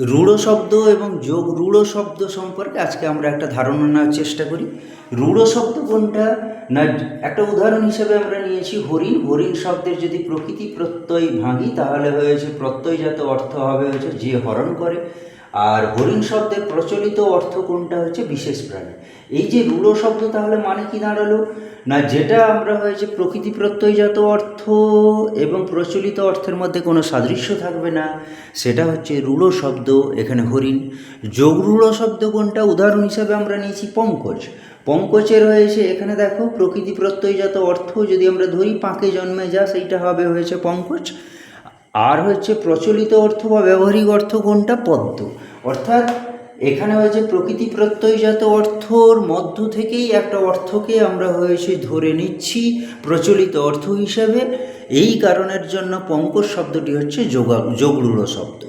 রূঢ় শব্দ এবং যোগ রূঢ় শব্দ সম্পর্কে আজকে আমরা একটা ধারণা নেওয়ার চেষ্টা করি। রূঢ় শব্দ কোনটা? না, একটা উদাহরণ হিসেবে আমরা নিয়েছি, হরিণ। হরিণ শব্দের যদি প্রকৃতি প্রত্যয় ভাঙি, তাহলে হয়েছে প্রত্যয়জাত অর্থ হবে হয়েছে যে হরণ করে। আর হরিণ শব্দের প্রচলিত অর্থ কোনটা হচ্ছে বিশেষ প্রাণী? এই যে রূঢ় শব্দ তাহলে মানে কি দাঁড়াল? না, যেটা আমরা হয়েছে প্রকৃতি প্রত্যয়জাত অর্থ এবং প্রচলিত অর্থের মধ্যে কোনো সাদৃশ্য থাকবে না, সেটা হচ্ছে রূঢ় শব্দ, এখানে হরিণ। যোগ শব্দ কোনটা? উদাহরণ হিসাবে আমরা নিয়েছি পঙ্কজ। পঙ্কজের হয়েছে এখানে দেখো, প্রকৃতি প্রত্যয়জাত অর্থ, যদি আমরা ধরি পাঁকে জন্মে যা, সেইটা হবে হয়েছে পঙ্কজ। আর হচ্ছে প্রচলিত অর্থ বা ব্যবহারিক অর্থ কোনটা? পদ্ম। অর্থাৎ এখানে হয়েছে প্রকৃতি প্রত্যয়জাত অর্থর মধ্য থেকেই একটা অর্থকে আমরা হয়েছে ধরে নিচ্ছি প্রচলিত অর্থ হিসাবে। এই কারণের জন্য পঙ্কজ শব্দটি হচ্ছে যোগা যোগরূঢ় শব্দ।